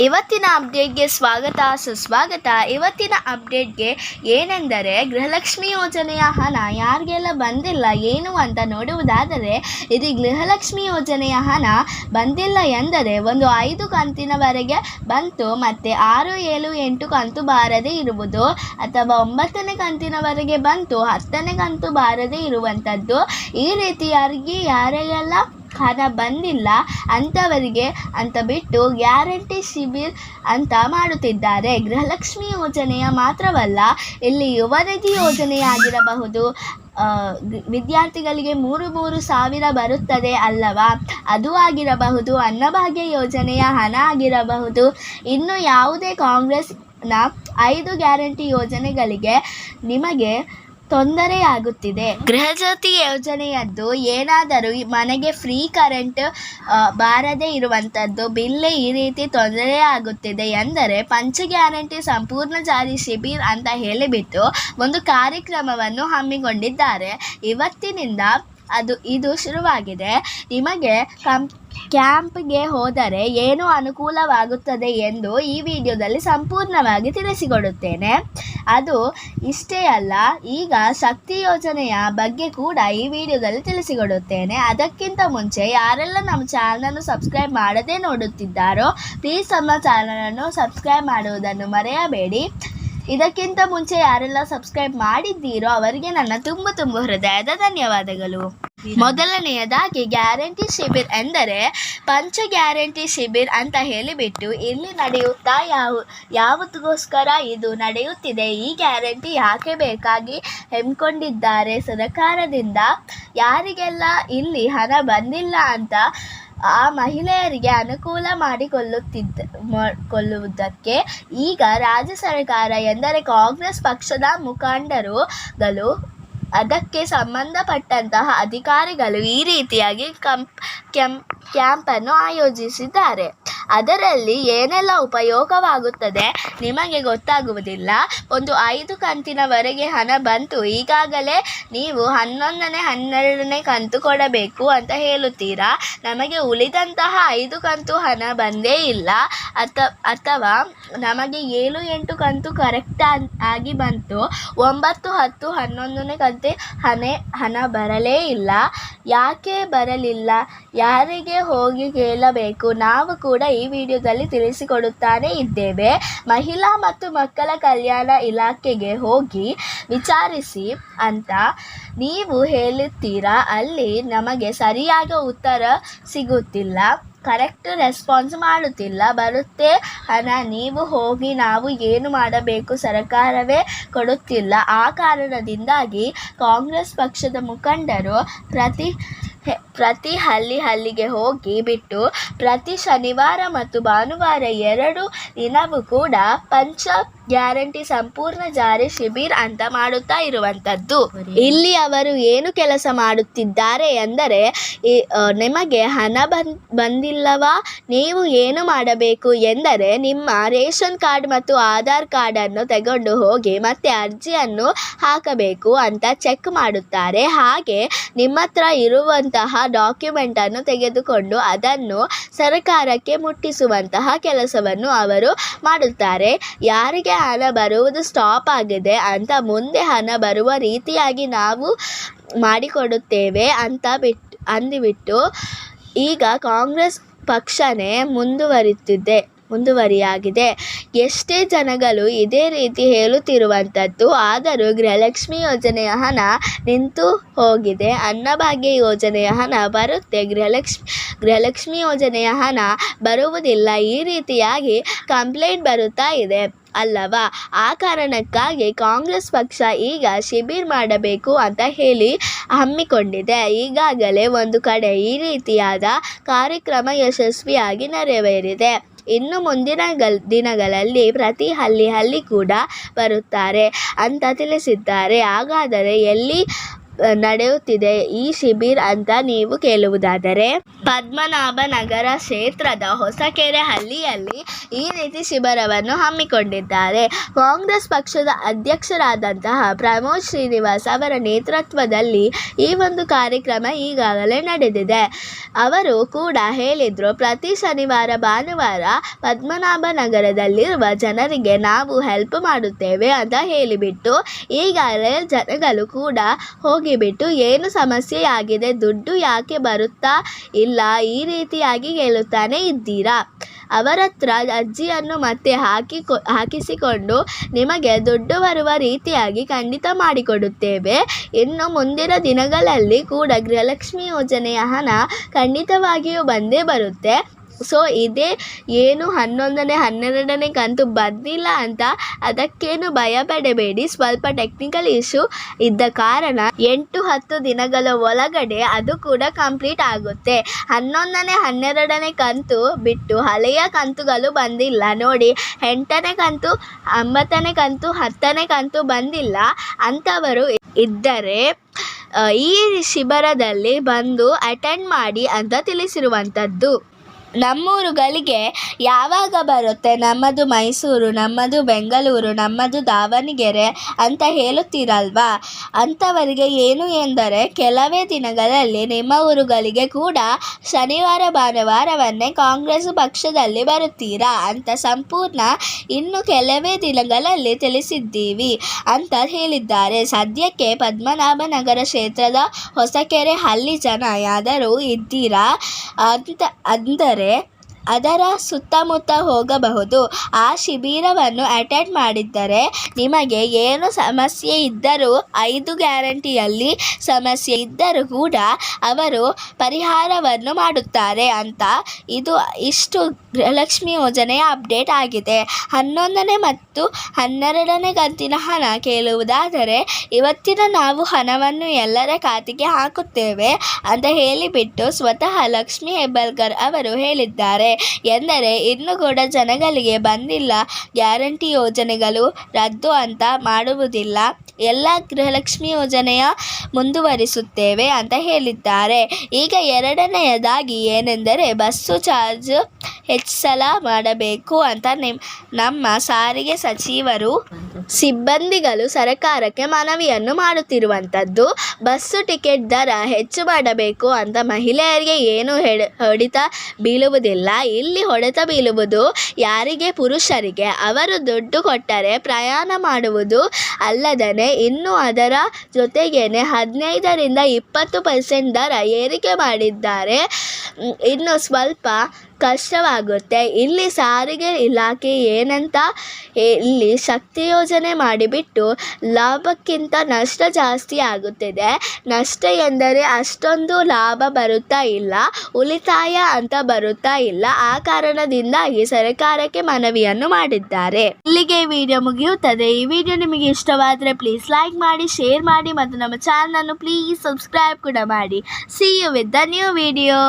ಇವತ್ತಿನ ಅಪ್ಡೇಟ್ಗೆ ಸ್ವಾಗತ, ಸುಸ್ವಾಗತ. ಇವತ್ತಿನ ಅಪ್ಡೇಟ್ಗೆ ಏನೆಂದರೆ, ಗೃಹಲಕ್ಷ್ಮಿ ಯೋಜನೆಯ ಹಣ ಯಾರಿಗೆಲ್ಲ ಬಂದಿಲ್ಲ, ಏನು ಅಂತ ನೋಡುವುದಾದರೆ, ಇದು ಗೃಹಲಕ್ಷ್ಮಿ ಯೋಜನೆಯ ಹಣ ಬಂದಿಲ್ಲ ಎಂದರೆ ಒಂದು ಐದು ಕಂತಿನವರೆಗೆ ಬಂತು ಮತ್ತು ಆರು, ಏಳು, ಎಂಟು ಕಂತು ಬಾರದೇ ಇರುವುದು ಅಥವಾ ಒಂಬತ್ತನೇ ಕಂತಿನವರೆಗೆ ಬಂತು, ಹತ್ತನೇ ಕಂತು ಬಾರದೇ ಇರುವಂಥದ್ದು ಈ ರೀತಿಯಾಗಿ ಯಾರಿಗೆಲ್ಲ ಹಣ ಬಂದಿಲ್ಲ ಅಂಥವರಿಗೆ ಅಂತ ಬಿಟ್ಟು ಗ್ಯಾರಂಟಿ ಶಿಬಿರ್ ಅಂತ ಮಾಡುತ್ತಿದ್ದಾರೆ. ಗೃಹಲಕ್ಷ್ಮಿ ಯೋಜನೆಯ ಮಾತ್ರವಲ್ಲ, ಇಲ್ಲಿ ಯುವನಿಧಿ ಯೋಜನೆಯಾಗಿರಬಹುದು. ವಿದ್ಯಾರ್ಥಿಗಳಿಗೆ ಮೂರು ಮೂರು ಸಾವಿರ ಬರುತ್ತದೆ ಅಲ್ಲವಾ? ಅದು ಆಗಿರಬಹುದು, ಅನ್ನಭಾಗ್ಯ ಯೋಜನೆಯ ಹಣ ಆಗಿರಬಹುದು. ಇನ್ನು ಯಾವುದೇ ಕಾಂಗ್ರೆಸ್ನ ಐದು ಗ್ಯಾರಂಟಿ ಯೋಜನೆಗಳಿಗೆ ನಿಮಗೆ ತೊಂದರೆಯಾಗುತ್ತಿದೆ. ಗೃಹಜ್ಯೋತಿ ಯೋಜನೆಯದ್ದು ಏನಾದರೂ ಮನೆಗೆ ಫ್ರೀ ಕರೆಂಟ್ ಬಾರದೇ ಇರುವಂಥದ್ದು ಬಿಲ್ ಈ ರೀತಿ ತೊಂದರೆಯಾಗುತ್ತಿದೆ ಎಂದರೆ ಪಂಚ ಗ್ಯಾರಂಟಿ ಸಂಪೂರ್ಣ ಜಾರಿ ಶಿಬಿರ್ ಅಂತ ಹೇಳಿಬಿಟ್ಟು ಒಂದು ಕಾರ್ಯಕ್ರಮವನ್ನು ಹಮ್ಮಿಕೊಂಡಿದ್ದಾರೆ. ಇವತ್ತಿನಿಂದ ಅದು, ಇದು ಶುರುವಾಗಿದೆ. ನಿಮಗೆ ಕಂ, ಕ್ಯಾಂಪ್ಗೆ ಹೋದರೆ ಏನು ಅನುಕೂಲವಾಗುತ್ತದೆ ಎಂದು ಈ ವಿಡಿಯೋದಲ್ಲಿ ಸಂಪೂರ್ಣವಾಗಿ ತಿಳಿಸಿಕೊಡುತ್ತೇನೆ. ಅದು ಇಷ್ಟೇ ಅಲ್ಲ, ಈಗ ಶಕ್ತಿ ಯೋಜನೆಯ ಬಗ್ಗೆ ಕೂಡ ಈ ವಿಡಿಯೋದಲ್ಲಿ ತಿಳಿಸಿಕೊಡುತ್ತೇನೆ. ಅದಕ್ಕಿಂತ ಮುಂಚೆ ಯಾರೆಲ್ಲ ನಮ್ಮ ಚಾನಲನ್ನು ಸಬ್ಸ್ಕ್ರೈಬ್ ಮಾಡದೇ ನೋಡುತ್ತಿದ್ದಾರೋ ಪ್ಲೀಸ್ ನಮ್ಮ ಚಾನಲನ್ನು ಸಬ್ಸ್ಕ್ರೈಬ್ ಮಾಡುವುದನ್ನು ಮರೆಯಬೇಡಿ. ಇದಕ್ಕಿಂತ ಮುಂಚೆ ಯಾರೆಲ್ಲ ಸಬ್ಸ್ಕ್ರೈಬ್ ಮಾಡಿದ್ದೀರೋ ಅವರಿಗೆ ನನ್ನ ತುಂಬ ತುಂಬ ಹೃದಯದ ಧನ್ಯವಾದಗಳು. ಮೊದಲನೆಯದಾಗಿ ಗ್ಯಾರಂಟಿ ಶಿಬಿರ್ ಎಂದರೆ ಪಂಚ ಗ್ಯಾರಂಟಿ ಶಿಬಿರ್ ಅಂತ ಹೇಳಿಬಿಟ್ಟು ಇಲ್ಲಿ ನಡೆಯುತ್ತಾ ಯಾವ, ಯಾವುದಕ್ಕೋಸ್ಕರ ಇದು ನಡೆಯುತ್ತಿದೆ ಈ ಗ್ಯಾರಂಟಿ ಯಾಕೆ ಬೇಕಾಗಿ ಹೆಮ್ಮಿಕೊಂಡಿದ್ದಾರೆ ಸರಕಾರದಿಂದ? ಯಾರಿಗೆಲ್ಲ ಇಲ್ಲಿ ಹಣ ಬಂದಿಲ್ಲ ಅಂತ ಆ ಮಹಿಳೆಯರಿಗೆ ಅನುಕೂಲ ಮಾಡಿಕೊಳ್ಳುತ್ತಿದ್ದ ಕೊಳ್ಳುವುದಕ್ಕೆ ಈಗ ರಾಜ್ಯ ಸರ್ಕಾರ ಎಂದರೆ ಕಾಂಗ್ರೆಸ್ ಪಕ್ಷದ ಮುಖಂಡರುಗಳು ಅದಕ್ಕೆ ಸಂಬಂಧಪಟ್ಟಂತಹ ಅಧಿಕಾರಿಗಳು ಈ ರೀತಿಯಾಗಿ ಕಂಪ್ ಕ್ಯಾಂಪ್ ಕ್ಯಾಂಪನ್ನು ಆಯೋಜಿಸಿದ್ದಾರೆ. ಅದರಲ್ಲಿ ಏನೆಲ್ಲ ಉಪಯೋಗವಾಗುತ್ತದೆ ನಿಮಗೆ ಗೊತ್ತಾಗುವುದಿಲ್ಲ. ಒಂದು ಐದು ಕಂತಿನವರೆಗೆ ಹಣ ಬಂತು. ಈಗಾಗಲೇ ನೀವು ಹನ್ನೊಂದನೇ, ಹನ್ನೆರಡನೇ ಕಂತು ಕೊಡಬೇಕು ಅಂತ ಹೇಳುತ್ತೀರಾ? ನಮಗೆ ಉಳಿದಂತಹ ಐದು ಕಂತು ಹಣ ಬಂದೇ ಇಲ್ಲ. ಅಥ ಅಥವಾ ನಮಗೆ ಏಳು, ಎಂಟು ಕಂತು ಕರೆಕ್ಟ್ ಆಗಿ ಬಂತು. ಒಂಬತ್ತು, ಹತ್ತು, ಹನ್ನೊಂದನೇ ಕಂತೆ ಹಣ ಹಣ ಬರಲೇ ಇಲ್ಲ. ಯಾಕೆ ಬರಲಿಲ್ಲ? ಯಾರಿಗೆ ಹೋಗಿ ಕೇಳಬೇಕು. ನಾವು ಕೂಡ ಈ ವಿಡಿಯೋದಲ್ಲಿ ತಿಳಿಸಿಕೊಡುತ್ತಾನೆ ಇದ್ದೇವೆ. ಮಹಿಳಾ ಮತ್ತು ಮಕ್ಕಳ ಕಲ್ಯಾಣ ಇಲಾಖೆಗೆ ಹೋಗಿ ವಿಚಾರಿಸಿ ಅಂತ ನೀವು ಹೇಳುತ್ತೀರಾ? ಅಲ್ಲಿ ನಮಗೆ ಸರಿಯಾದ ಉತ್ತರ ಸಿಗುತ್ತಿಲ್ಲ. ಕರೆಕ್ಟ್ ರೆಸ್ಪಾನ್ಸ್ ಮಾಡುತ್ತಿಲ್ಲ. ಬರುತ್ತೆ ಹಣ ನೀವು ಹೋಗಿ ನಾವು ಏನು ಮಾಡಬೇಕು ಸರ್ಕಾರವೇ ಕೊಡುತ್ತಿಲ್ಲ. ಆ ಕಾರಣದಿಂದಾಗಿ ಕಾಂಗ್ರೆಸ್ ಪಕ್ಷದ ಮುಖಂಡರು ಪ್ರತಿ ಪ್ರತಿ ಹಳ್ಳಿ ಹಳ್ಳಿಗೆ ಹೋಗಿ ಬಿಟ್ಟು ಪ್ರತಿ ಶನಿವಾರ ಮತ್ತು ಭಾನುವಾರ ಎರಡು ದಿನವೂ ಕೂಡ ಪಂಚ ಗ್ಯಾರಂಟಿ ಸಂಪೂರ್ಣ ಜಾರಿ ಶಿಬಿರ್ ಅಂತ ಮಾಡುತ್ತಾ ಇರುವಂಥದ್ದು. ಇಲ್ಲಿ ಅವರು ಏನು ಕೆಲಸ ಮಾಡುತ್ತಿದ್ದಾರೆ ಎಂದರೆ ನಿಮಗೆ ಹಣ ಬಂದ್, ಬಂದಿಲ್ಲವಾ? ನೀವು ಏನು ಮಾಡಬೇಕು? ಎಂದರೆ, ನಿಮ್ಮ ರೇಷನ್ ಕಾರ್ಡ್ ಮತ್ತು ಆಧಾರ್ ಕಾರ್ಡನ್ನು ತಗೊಂಡು ಹೋಗಿ ಮತ್ತೆ ಅರ್ಜಿಯನ್ನು ಹಾಕಬೇಕು ಅಂತ ಚೆಕ್ ಮಾಡುತ್ತಾರೆ. ಹಾಗೆ ನಿಮ್ಮ ಹತ್ರ ಇರುವಂತಹ ಡಾಕ್ಯುಮೆಂಟನ್ನು ತೆಗೆದುಕೊಂಡು ಅದನ್ನು ಸರ್ಕಾರಕ್ಕೆ ಮುಟ್ಟಿಸುವಂತಹ ಕೆಲಸವನ್ನು ಅವರು ಮಾಡುತ್ತಾರೆ. ಯಾರಿಗೆ ಹಣ ಬರುವುದು ಸ್ಟಾಪ್ ಆಗಿದೆ ಅಂತ ಮುಂದೆ ಹಣ ಬರುವ ರೀತಿಯಾಗಿ ನಾವು ಮಾಡಿಕೊಡುತ್ತೇವೆ ಅಂತ ಬಿಟ್ಟು ಅಂದುಬಿಟ್ಟು ಈಗ ಕಾಂಗ್ರೆಸ್ ಪಕ್ಷನೇ ಮುಂದುವರಿಯುತ್ತಿದೆ. ಮುಂದುವರಿಯಾಗಿದೆ. ಎಷ್ಟೇ ಜನಗಳು ಇದೇ ರೀತಿ ಹೇಳುತ್ತಿರುವಂಥದ್ದು, ಆದರೂ ಗೃಹಲಕ್ಷ್ಮಿ ಯೋಜನೆಯ ಹಣ ನಿಂತು ಹೋಗಿದೆ. ಅನ್ನಭಾಗ್ಯ ಯೋಜನೆಯ ಹಣ ಬರುತ್ತೆ. ಗೃಹಲಕ್ಷ್ಮಿ ಗೃಹಲಕ್ಷ್ಮಿ ಯೋಜನೆಯ ಹಣ ಬರುವುದಿಲ್ಲ. ಈ ರೀತಿಯಾಗಿ ಕಂಪ್ಲೇಂಟ್ ಬರುತ್ತಾ ಇದೆ ಅಲ್ಲವಾ? ಆ ಕಾರಣಕ್ಕಾಗಿ ಕಾಂಗ್ರೆಸ್ ಪಕ್ಷ ಈಗ ಶಿಬಿರ್ ಮಾಡಬೇಕು ಅಂತ ಹೇಳಿ ಹಮ್ಮಿಕೊಂಡಿದೆ. ಈಗಾಗಲೇ ಒಂದು ಕಡೆ ಈ ರೀತಿಯಾದ ಕಾರ್ಯಕ್ರಮ ಯಶಸ್ವಿಯಾಗಿ ನೆರವೇರಿದೆ. ಇನ್ನು ಮುಂದಿನ ಗಲ್ ದಿನಗಳಲ್ಲಿ ಪ್ರತಿ ಹಳ್ಳಿ ಹಳ್ಳಿ ಕೂಡ ಬರುತ್ತಾರೆ ಅಂತ ತಿಳಿಸಿದ್ದಾರೆ. ಹಾಗಾದರೆ ಎಲ್ಲಿ ನಡೆಯುತ್ತಿದೆ ಈ ಶಿಬಿರ ಅಂತ ನೀವು ಕೇಳುವುದಾದರೆ. ಪದ್ಮನಾಭ ನಗರ ಕ್ಷೇತ್ರದ ಹೊಸಕೆರೆ ಹಳ್ಳಿಯಲ್ಲಿ ಈ ರೀತಿ ಶಿಬಿರವನ್ನು ಹಮ್ಮಿಕೊಂಡಿದ್ದಾರೆ. ಕಾಂಗ್ರೆಸ್ ಪಕ್ಷದ ಅಧ್ಯಕ್ಷರಾದಂತಹ ಪ್ರಮೋದ್ ಶ್ರೀನಿವಾಸ್ ಅವರ ನೇತೃತ್ವದಲ್ಲಿ ಈ ಒಂದು ಕಾರ್ಯಕ್ರಮ ಈಗಾಗಲೇ ನಡೆದಿದೆ. ಅವರು ಕೂಡ ಹೇಳಿದ್ರು, ಪ್ರತಿ ಶನಿವಾರ, ಭಾನುವಾರ ಪದ್ಮನಾಭ ನಗರದಲ್ಲಿರುವ ಜನರಿಗೆ ನಾವು ಹೆಲ್ಪ್ ಮಾಡುತ್ತೇವೆ ಅಂತ ಹೇಳಿಬಿಟ್ಟು ಈಗಾಗಲೇ ಜನಗಳು ಕೂಡ ಹೋಗಿಬಿಟ್ಟು ಏನು ಸಮಸ್ಯೆ ಆಗಿದೆ ದುಡ್ಡು ಯಾಕೆ ಬರುತ್ತಾ ಇಲ್ಲ? ಈ ರೀತಿಯಾಗಿ ಕೇಳುತ್ತಾನೆ ಇದ್ದೀರಾ? ಅವರ ಹತ್ರ ಅರ್ಜಿಯನ್ನು ಮತ್ತೆ ಹಾಕಿ ಹಾಕಿಸಿಕೊಂಡು ನಿಮಗೆ ದುಡ್ಡು ಬರುವ ರೀತಿಯಾಗಿ ಖಂಡಿತ ಮಾಡಿಕೊಡುತ್ತೇವೆ. ಇನ್ನು ಮುಂದಿನ ದಿನಗಳಲ್ಲಿ ಕೂಡ ಗೃಹಲಕ್ಷ್ಮಿ ಯೋಜನೆಯ ಹಣ ಖಂಡಿತವಾಗಿಯೂ ಬಂದೇ ಬರುತ್ತೆ. ಸೊ ಇದೇ ಏನು ಹನ್ನೊಂದನೇ, ಹನ್ನೆರಡನೇ ಕಂತು ಬಂದಿಲ್ಲ ಅಂತ ಅದಕ್ಕೇನು ಭಯ ಪಡಬೇಡಿ ಸ್ವಲ್ಪ ಟೆಕ್ನಿಕಲ್ ಇಶ್ಯೂ ಇದ್ದ ಕಾರಣ ಎಂಟು, ಹತ್ತು ದಿನಗಳ ಒಳಗಡೆ ಅದು ಕೂಡ ಕಂಪ್ಲೀಟ್ ಆಗುತ್ತೆ. ಹನ್ನೊಂದನೇ, ಹನ್ನೆರಡನೇ ಕಂತು ಬಿಟ್ಟು ಹಳೆಯ ಕಂತುಗಳು ಬಂದಿಲ್ಲ. ನೋಡಿ, ಎಂಟನೇ ಕಂತು, ಒಂಬತ್ತನೇ ಕಂತು, ಹತ್ತನೇ ಕಂತು ಬಂದಿಲ್ಲ. ಅಂಥವರು ಇದ್ದರೆ ಈ ಶಿಬಿರದಲ್ಲಿ ಬಂದು ಅಟೆಂಡ್ ಮಾಡಿ ಅಂತ ತಿಳಿಸಿರುವಂಥದ್ದು. ನಮ್ಮೂರುಗಳಿಗೆ ಯಾವಾಗ ಬರುತ್ತೆ? ನಮ್ಮದು ಮೈಸೂರು, ನಮ್ಮದು ಬೆಂಗಳೂರು, ನಮ್ಮದು ದಾವಣಗೆರೆ ಅಂತ ಹೇಳುತ್ತೀರಲ್ವಾ? ಅಂಥವರಿಗೆ ಏನು ಎಂದರೆ, ಕೆಲವೇ ದಿನಗಳಲ್ಲಿ ನಿಮ್ಮ ಊರುಗಳಿಗೆ ಕೂಡ ಶನಿವಾರ, ಭಾನುವಾರವನ್ನೇ ಕಾಂಗ್ರೆಸ್ ಪಕ್ಷದಲ್ಲಿ ಬರುತ್ತೀರಾ ಅಂತ ಸಂಪೂರ್ಣ ಇನ್ನು ಕೆಲವೇ ದಿನಗಳಲ್ಲಿ ತಿಳಿಸಿದ್ದೀವಿ ಅಂತ ಹೇಳಿದ್ದಾರೆ. ಸದ್ಯಕ್ಕೆ ಪದ್ಮನಾಭನಗರ ಕ್ಷೇತ್ರದ ಹೊಸಕೆರೆ ಹಳ್ಳಿ ಜನ ಯಾದರೂ ಇದ್ದೀರಾ? ಅಂತ ಅಂದರೆ ಅದರ ಸುತ್ತಮುತ್ತ ಹೋಗಬಹುದು. ಆ ಶಿಬಿರವನ್ನು ಅಟೆಂಡ್ ಮಾಡಿದ್ದರೆ ನಿಮಗೆ ಏನು ಸಮಸ್ಯೆ ಇದ್ದರೂ, ಐದು ಗ್ಯಾರಂಟಿಯಲ್ಲಿ ಸಮಸ್ಯೆ ಇದ್ದರೂ ಕೂಡ ಅವರು ಪರಿಹಾರವನ್ನು ಮಾಡುತ್ತಾರೆ ಅಂತ ಇದು ಇಷ್ಟು ಗೃಹಲಕ್ಷ್ಮಿ ಯೋಜನೆಯ ಅಪ್ಡೇಟ್ ಆಗಿದೆ. ಹನ್ನೊಂದನೇ ಮತ್ತು ಹನ್ನೆರಡನೇ ಕಂತಿನ ಹಣ ಕೇಳುವುದಾದರೆ, ಇವತ್ತಿನ ನಾವು ಹಣವನ್ನು ಎಲ್ಲರ ಖಾತೆಗೆ ಹಾಕುತ್ತೇವೆ ಅಂತ ಹೇಳಿಬಿಟ್ಟು ಸ್ವತಃ ಲಕ್ಷ್ಮಿ ಹೆಬ್ಬಾಳ್ಕರ್ ಅವರು ಹೇಳಿದ್ದಾರೆ. ಎಂದರೆ, ಇನ್ನು ಕೂಡ ಜನಗಳಿಗೆ ಬಂದಿಲ್ಲ, ಗ್ಯಾರಂಟಿ ಯೋಜನೆಗಳು ರದ್ದು ಅಂತ ಮಾಡುವುದಿಲ್ಲ. ಎಲ್ಲ ಗೃಹಲಕ್ಷ್ಮಿ ಯೋಜನೆಯ ಮುಂದುವರಿಸುತ್ತೇವೆ ಅಂತ ಹೇಳಿದ್ದಾರೆ. ಈಗ ಎರಡನೆಯದಾಗಿ ಏನೆಂದರೆ, ಬಸ್ಸು ಚಾರ್ಜ್ ಹೆಚ್ಚಳ ಮಾಡಬೇಕು ಅಂತ ನಿಮ್, ನಮ್ಮ ಸಾರಿಗೆ ಸಚಿವರು ಸಿಬ್ಬಂದಿಗಳು ಸರಕಾರಕ್ಕೆ ಮನವಿಯನ್ನು ಮಾಡುತ್ತಿರುವಂಥದ್ದು, ಬಸ್ಸು ಟಿಕೆಟ್ ದರ ಹೆಚ್ಚು ಮಾಡಬೇಕು ಅಂತ ಮಹಿಳೆಯರಿಗೆ ಏನು ಹೆಡ್ ಹೊಡೆತ ಬೀಳುವುದಿಲ್ಲ. ಇಲ್ಲಿ ಹೊಡೆತ ಬೀಳುವುದು ಯಾರಿಗೆ? ಪುರುಷರಿಗೆ. ಅವರು ದುಡ್ಡು ಕೊಟ್ಟರೆ ಪ್ರಯಾಣ ಮಾಡುವುದು ಅಲ್ಲದೇ ಇನ್ನು ಅದರ ಜೊತೆಗೇನೆ ಹದಿನೈದರಿಂದ ಇಪ್ಪತ್ತು ಪರ್ಸೆಂಟ್ ದರ ಏರಿಕೆ ಮಾಡಿದ್ದಾರೆ. ಇನ್ನು ಸ್ವಲ್ಪ ಕಷ್ಟವಾಗುತ್ತೆ. ಇಲ್ಲಿ ಸಾರಿಗೆ ಇಲಾಖೆ ಏನಂತ ಇಲ್ಲಿ ಶಕ್ತಿ ಯೋಜನೆ ಮಾಡಿಬಿಟ್ಟು ಲಾಭಕ್ಕಿಂತ ನಷ್ಟ ಜಾಸ್ತಿ ಆಗುತ್ತಿದೆ. ನಷ್ಟ ಎಂದರೆ ಅಷ್ಟೊಂದು ಲಾಭ ಬರುತ್ತಾ ಇಲ್ಲ, ಉಳಿತಾಯ ಅಂತ ಬರುತ್ತಾ ಇಲ್ಲ. ಆ ಕಾರಣದಿಂದಾಗಿ ಸರ್ಕಾರಕ್ಕೆ ಮನವಿಯನ್ನು ಮಾಡಿದ್ದಾರೆ. ಇಲ್ಲಿಗೆ ವಿಡಿಯೋ ಮುಗಿಯುತ್ತದೆ. ಈ ವಿಡಿಯೋ ನಿಮಗೆ ಇಷ್ಟವಾದರೆ ಪ್ಲೀಸ್ ಲೈಕ್ ಮಾಡಿ ಶೇರ್ ಮಾಡಿ ಮತ್ತು ನಮ್ಮ ಚಾನಲನ್ನು ಪ್ಲೀಸ್ ಸಬ್ಸ್ಕ್ರೈಬ್ ಕೂಡ ಮಾಡಿ. See you with the new video